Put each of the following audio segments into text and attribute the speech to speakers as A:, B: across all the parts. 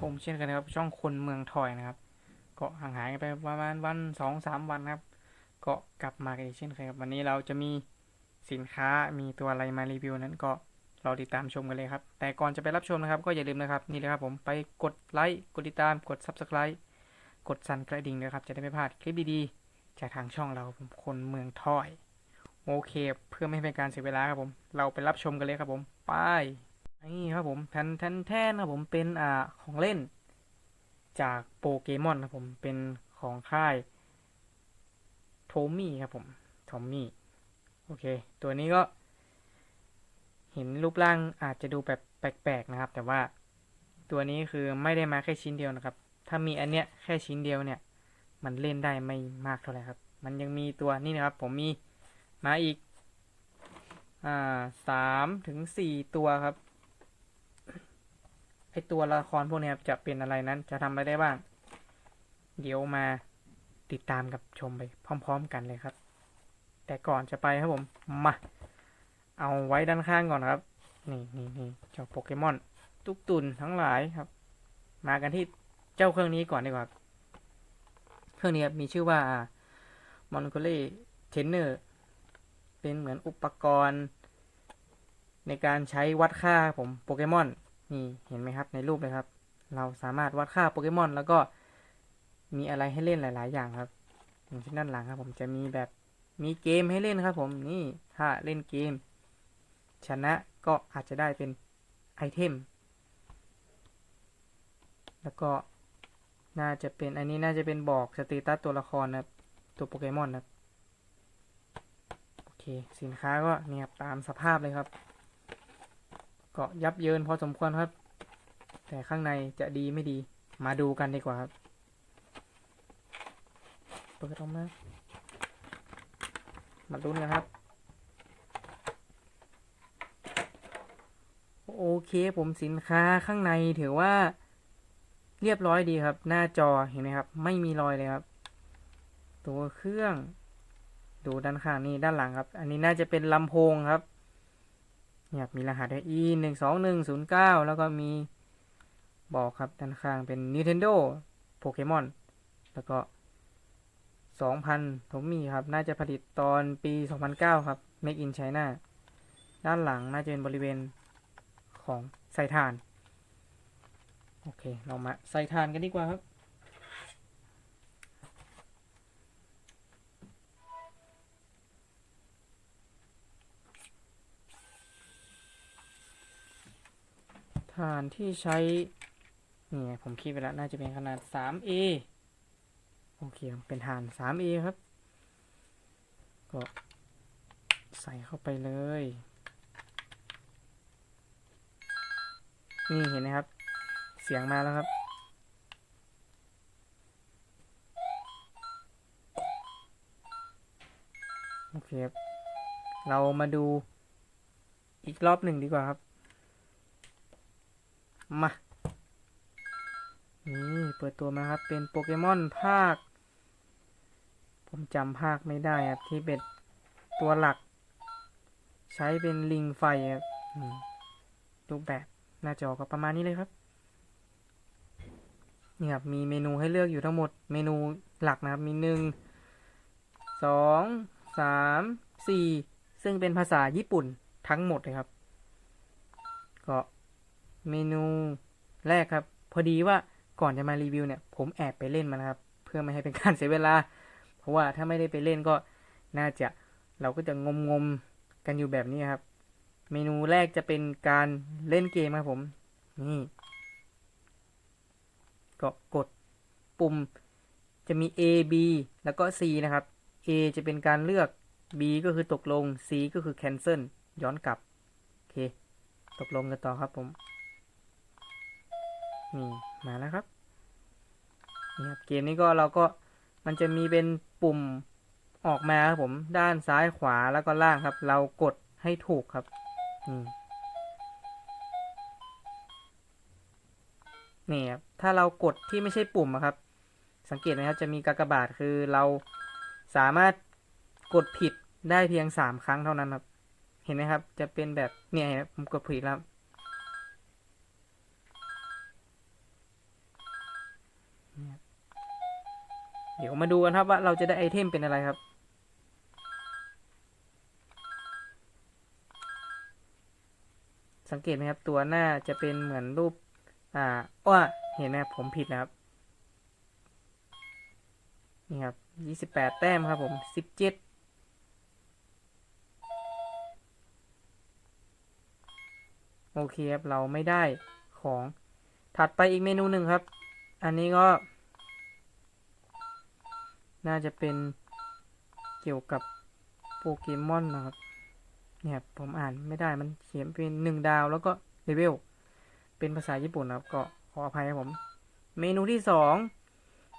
A: ผมเช่นกันนะครับ ช่องคนเมืองทอยนะครับก็ห่างหายกันไปประมาณวันสองสามวันครับก็กลับมากันอีกเช่นเคยครับ วันนี้เราจะมีสินค้ามีตัวอะไรมารีวิวนั้นก็รอติดตามชมกันเลยครับ แต่ก่อนจะไปรับชมนะครับ ก็อย่าลืมนะครับนี่เลยครับผมไปกดไลค์กดติดตามกด subscribe กดสั่นกระดิ่งนะครับ จะได้ไม่พลาดคลิปดีๆจากทางช่องเราผมคนเมืองทอย โอเค เพื่อไม่ให้เป็นการเสียเวลาครับผม เราไปรับชมกันเลยครับผม ไป นี่ครับผมแทนแทนแทนครับผมเป็นอ่าของเล่น จากโปเกมอนครับผมเป็นของค่ายโทมี่ครับผมทอมมี่โอเค ตัวนี้ก็เห็นรูปร่างอาจจะดูแบบแปลกๆนะครับ แต่ว่าตัวนี้คือไม่ได้มาแค่ชิ้นเดียวนะครับ ถ้ามีอันเนี้ยแค่ชิ้นเดียวเนี่ย มันเล่นได้ไม่มากเท่าไหร่ครับ มันยังมีตัวนี่นะครับ ผมมีมาอีกอ่าสามถึงสี่ตัวครับ ไอตัวละครพวกนี้จะเป็นอะไรนั้น จะทำอะไรได้บ้าง เดี๋ยวมาติดตามกับชมไปพร้อม ๆ กันเลยครับ แต่ก่อนจะไปครับผมมาเอาไว้ด้านข้างก่อนครับ นี่นี่นี่เจ้าโปเกมอนตุกตุนทั้งหลายครับ มากันที่เจ้าเครื่องนี้ก่อนดีกว่า เครื่องนี้มีชื่อว่ามอนโกเล่เทนเนอร์เป็นเหมือนอุปกรณ์ ในการใช้วัดค่าผมโปเกมอน นี่เห็นไหมครับในรูปเลยครับ เราสามารถวัดค่าโปเกมอน แล้วก็มีอะไรให้เล่นหลาย ๆ อย่างครับอย่างเช่นด้านหลังครับ ผมจะมีแบบมีเกมให้เล่นครับ ผมนี่ถ้าเล่นเกม ชนะก็อาจจะได้เป็นไอเทมแล้วก็น่าจะเป็นอันนี้น่าจะเป็นบอกสเตตัสตัวละครนะตัวโปเกมอนนะโอเค สินค้าก็เนี่ยครับตามสภาพเลยครับ ก็ยับเยินพอสมควรครับ แต่ข้างในจะดีไม่ดี มาดูกันดีกว่าครับ เปิดออกมา มาลุ้นกันครับ โอเคผมสินค้าข้างในถือว่าเรียบร้อยดีครับ หน้าจอเห็นไหมครับ ไม่มีรอยเลยครับ ตัวเครื่อง ดูด้านข้างนี่ด้านหลังครับ อันนี้น่าจะเป็นลำโพงครับ เนี่ยมีรหัสด้วย e หนึ่งสองหนึ่งศูนย์เก้าแล้วก็มีบอกครับด้านข้างเป็น Nintendo Pokemon แล้วก็สองพันผมมีครับ น่าจะผลิตตอนปีสองพันเก้าครับ Make in China ด้านหลังน่าจะเป็นบริเวณของใส่ถ่าน โอเค เรามาใส่ถ่านกันดีกว่าครับานที่ใช้นี่ไงผมคิดไปแล้วน่าจะเป็นขนาด 3A โอเคเป็นถ่าน 3A ครับ ก็ใส่เข้าไปเลย นี่เห็นไหมครับ เสียงมาแล้วครับ โอเคครับ เรามาดูอีกรอบหนึ่งดีกว่าครับ มานี่เปิดตัวมาครับ เป็นโปเกมอนภาค ผมจำภาคไม่ได้ครับ ที่เป็นตัวหลัก ใช้เป็นลิงไฟครับรูปแบบหน้าจอก็ประมาณนี้เลยครับนี่ครับมีเมนูให้เลือกอยู่ทั้งหมดเมนูหลักนะครับ มีหนึ่งสองสามสี่ซึ่งเป็นภาษาญี่ปุ่นทั้งหมดเลยครับ ก็ เมนูแรกครับ พอดีว่าก่อนจะมารีวิวเนี่ย ผมแอบไปเล่นมานะครับ เพื่อไม่ให้เป็นการเสียเวลา เพราะว่าถ้าไม่ได้ไปเล่นก็น่าจะเราก็จะงมงมกันอยู่แบบนี้ครับ เมนูแรกจะเป็นการเล่นเกมครับผม นี่ ก็กดปุ่มจะมี A B แล้วก็ C นะครับ A จะเป็นการเลือก B ก็คือตกลง C ก็คือ cancel ย้อนกลับ โอเค ตกลงกันต่อครับผม นี่มาแล้วครับนี่ครับ เกมนี้ก็เราก็มันจะมีเป็นปุ่มออกมาครับผมด้านซ้ายขวาแล้วก็ล่างครับ เรากดให้ถูกครับนี่นี่ครับถ้าเรากดที่ไม่ใช่ปุ่มครับ สังเกตไหมครับจะมีกากบาทคือเราสามารถกดผิดได้เพียงสามครั้งเท่านั้นครับ เห็นไหมครับ จะเป็นแบบเนี่ยผมกดผิดแล้ว เดี๋ยวมาดูกันครับว่าเราจะได้ไอเทมเป็นอะไรครับ สังเกตไหมครับตัวหน้าจะเป็นเหมือนรูป อ่าอ้อเห็นไหมผมผิดนะครับ นี่ครับยี่สิบแปดแต้มครับผมสิบเจ็ดโอเคครับ เราไม่ได้ของถัดไปอีกเมนูหนึ่งครับ อันนี้ก็ น่าจะเป็นเกี่ยวกับโปเกมอนนะครับ เนี่ยผมอ่านไม่ได้มันเขียนเป็นหนึ่งดาวแล้วก็เลเวล เป็นภาษาญี่ปุ่นนะครับ ก็ขออภัยครับผม เมนูที่สอง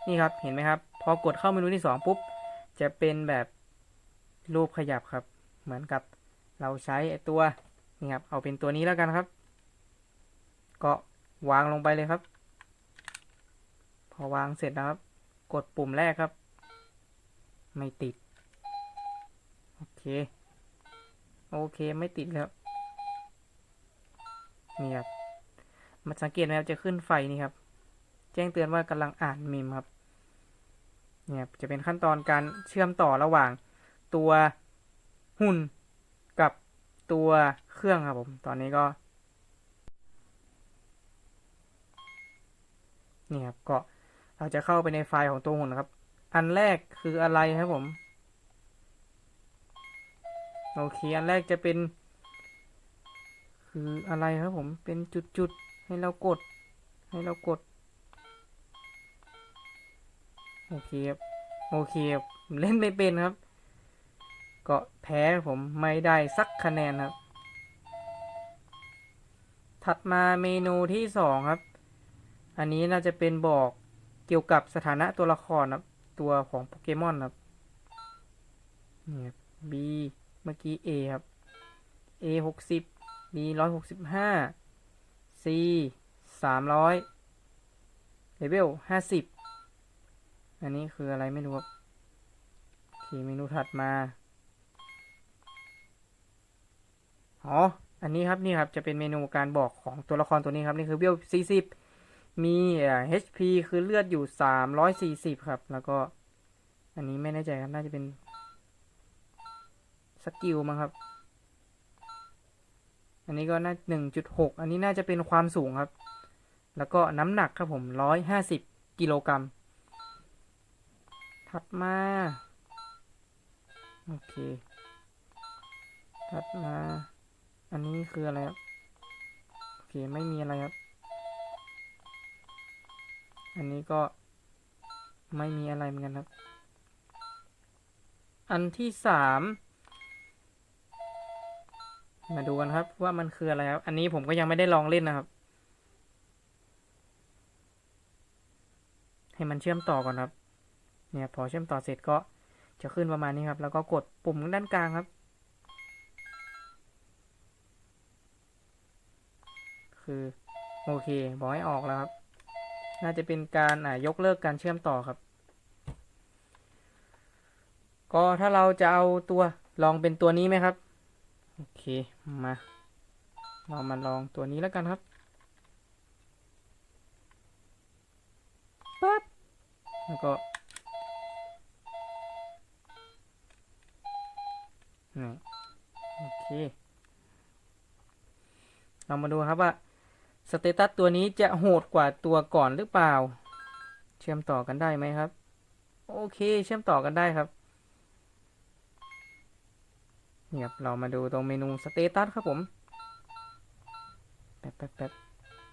A: นี่ครับ เห็นไหมครับ พอกดเข้าเมนูที่สองปุ๊บ จะเป็นแบบรูปขยับครับ เหมือนกับเราใช้ไอ้ตัวนี่ครับ เอาเป็นตัวนี้แล้วกันครับ ก็วางลงไปเลยครับ พอวางเสร็จนะครับ กดปุ่มแรกครับ ไม่ติด โอเค โอเคไม่ติดแล้ว นี่ครับมาสังเกตนะครับจะขึ้นไฟนี่ครับ แจ้งเตือนว่ากำลังอ่านเมมครับเนี่ยครับจะเป็นขั้นตอนการเชื่อมต่อระหว่างตัวหุ่นกับตัวเครื่องครับผม ตอนนี้ก็นี่ครับก็เราจะเข้าไปในไฟล์ของตัวหุ่นนะครับ อันแรกคืออะไรครับผม โอเค อันแรกจะเป็น คืออะไรครับผม เป็นจุดๆ ให้เรากด ให้เรากด โอเคครับ โอเคครับเล่นไม่เป็นครับ ก็แพ้ผมไม่ได้สักคะแนนครับ ถัดมาเมนูที่สองครับ อันนี้น่าจะเป็นบอกเกี่ยวกับสถานะตัวละครครับ ตัวของโปเกมอนครับ นี่ครับ B เมื่อกี้ A ครับ A หกสิบ B ร้อยหกสิบห้า C สามร้อยเลเวลห้าสิบ อันนี้คืออะไรไม่รู้ครับโอเคเมนูถัดมา อ๋อ อันนี้ครับนี่ครับจะเป็นเมนูการบอกของตัวละครตัวนี้ครับ นี่คือเวลสี่สิบ มี HP คือเลือดอยู่สามร้อยสี่สิบครับ แล้วก็ อันนี้ไม่แน่ใจครับ น่าจะเป็นสกิลมั้งครับ อันนี้ก็น่าหนึ่งจุดหกอันนี้น่าจะเป็นความสูงครับ แล้วก็น้ำหนักครับผมร้อยห้าสิบกิโลกรัมถัดมา โอเคถัดมา อันนี้คืออะไรครับ โอเค ไม่มีอะไรครับ อันนี้ก็ไม่มีอะไรเหมือนกันครับ อันที่สามมาดูกันครับว่ามันคืออะไรครับ อันนี้ผมก็ยังไม่ได้ลองเล่นนะครับ ให้มันเชื่อมต่อก่อนครับ เนี่ยพอเชื่อมต่อเสร็จก็จะขึ้นประมาณนี้ครับ แล้วก็กดปุ่มด้านกลางครับ คือโอเคบอกให้ออกแล้วครับ น่าจะเป็นการยกเลิกการเชื่อมต่อครับ ก็ถ้าเราจะเอาตัวลองเป็นตัวนี้ไหมครับ โอเค มา เรามาลองตัวนี้แล้วกันครับปั๊บแล้วก็นี่โอเค เรามาดูครับว่า สเตตัสตัวนี้จะโหดกว่าตัวก่อนหรือเปล่า เชื่อมต่อกันได้ไหมครับ โอเค เชื่อมต่อกันได้ครับเนี่ยครับเรามาดูตรงเมนูสเตตัสครับผมแป๊บแป๊บแป๊บ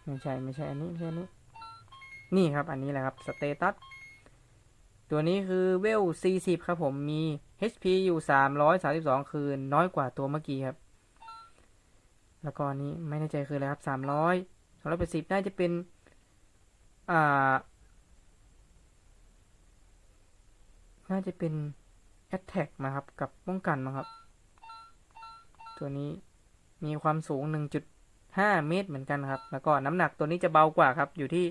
A: ไม่ใช่ไม่ใช่อันนี้ไม่ใช่อันนี้ นี่ครับอันนี้แหละครับสเตตัสตัวนี้คือเวล 40 ครับผมมี HP อยู่ 332 คือน้อยกว่าตัวเมื่อกี้ครับ แล้วก็อันนี้ไม่แน่ใจคืออะไรครับ 300 280น่าจะเป็น อ่า น่าจะเป็น Attack มาครับ กับป้องกันมาครับ ตัวนี้มีความสูง 1.5 เมตรเหมือนกันครับ แล้วก็น้ำหนักตัวนี้จะเบากว่าครับ อยู่ที่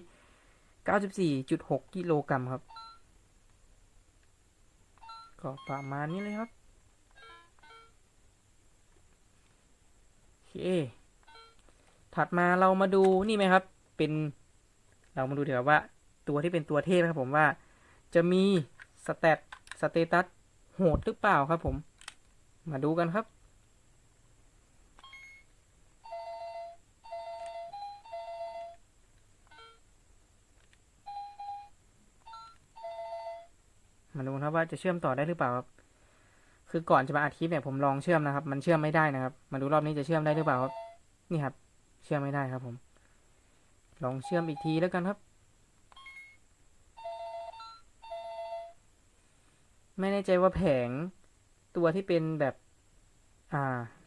A: 94.6 กิโลกรัมครับ ก็ประมาณนี้เลยครับโอเค ถัดมาเรามาดูนี่ไหมครับ เป็นเรามาดูเดี๋ยวว่าตัวที่เป็นตัวเทพครับผมว่าจะมีสเตตสเตตัสโหดหรือเปล่าครับผม มาดูกันครับ มาดูครับว่าจะเชื่อมต่อได้หรือเปล่าครับคือก่อนจะมาอัดคลิปเนี่ยผมลองเชื่อมนะครับ มันเชื่อมไม่ได้นะครับ มาดูรอบนี้จะเชื่อมได้หรือเปล่าครับ นี่ครับ เชื่อมไม่ได้ครับผม ลองเชื่อมอีกทีแล้วกันครับ ไม่แน่ใจว่าแผงตัวที่เป็นแบบอ่า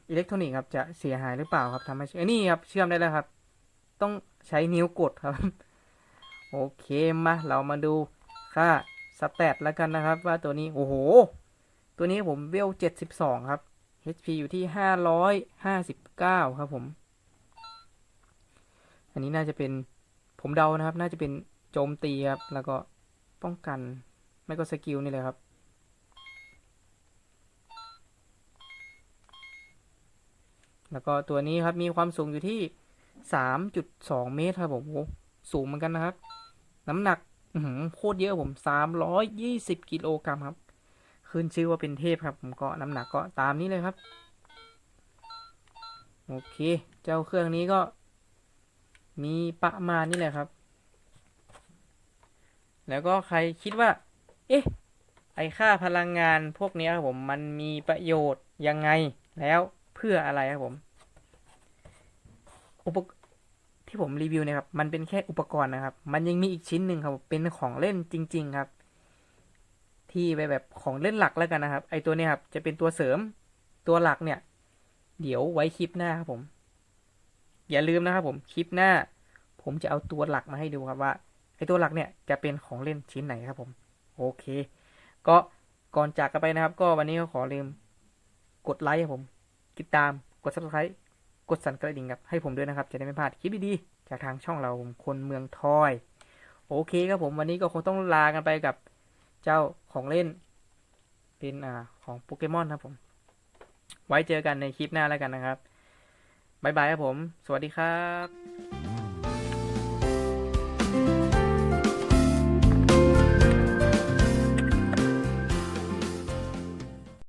A: อิเล็กทรอนิกส์ครับจะเสียหายหรือเปล่าครับทำให้เอ้นี่ครับเชื่อมได้แล้วครับ ต้องใช้นิ้วกดครับ โอเคมาเรามาดูค่าสแตทแล้วกันนะครับ ว่าตัวนี้โอ้โห ตัวนี้ผมเวลเจ็ดสิบสองครับ HP อยู่ที่ห้าร้อยห้าสิบเก้าครับผม อันนี้น่าจะเป็นผมเดานะครับ น่าจะเป็นโจมตีครับ แล้วก็ป้องกัน ไม่ก็สกิลนี่เลยครับ แล้วก็ตัวนี้ครับมีความสูงอยู่ที่ 3.2 เมตรครับผมสูงเหมือนกันนะครับ น้ำหนักโคตรเยอะผม 320 กิโลกรัมครับ ขึ้นชื่อว่าเป็นเทพครับ ผมก็น้ำหนักก็ตามนี้เลยครับ โอเค เจ้าเครื่องนี้ก็ มีประมาณนี้แหละครับ แล้วก็ใครคิดว่า เอ๊ะ ไอค่าพลังงานพวกนี้ครับผม มันมีประโยชน์ยังไง แล้วเพื่ออะไรครับผม อุปกที่ผมรีวิวเนี่ยครับ มันเป็นแค่อุปกรณ์นะครับ มันยังมีอีกชิ้นหนึ่งครับ เป็นของเล่นจริง ๆครับ ที่ไปแบบของเล่นหลักแล้วกันนะครับ ไอตัวนี้ครับ จะเป็นตัวเสริม ตัวหลักเนี่ย เดี๋ยวไว้คลิปหน้าครับผม อย่าลืมนะครับผมคลิปหน้า ผมจะเอาตัวหลักมาให้ดูครับว่าไอตัวหลักเนี่ยจะเป็นของเล่นชิ้นไหนครับผมโอเค ก็ก่อนจากกันไปนะครับ ก็วันนี้ก็ขอลืมกดไลค์ครับผมติดตามกด subscribe กดสั่นกระดิ่งครับให้ผมด้วยนะครับ จะได้ไม่พลาดคลิปดีๆจากทางช่องเราผมคนเมืองทอย โอเคครับผมวันนี้ก็คงต้องลากันไปกับเจ้าของเล่น เป็นอ่าของโปเกมอนครับผม ไว้เจอกันในคลิปหน้าแล้วกันนะครับ บายบายครับผม สวัสดีครับ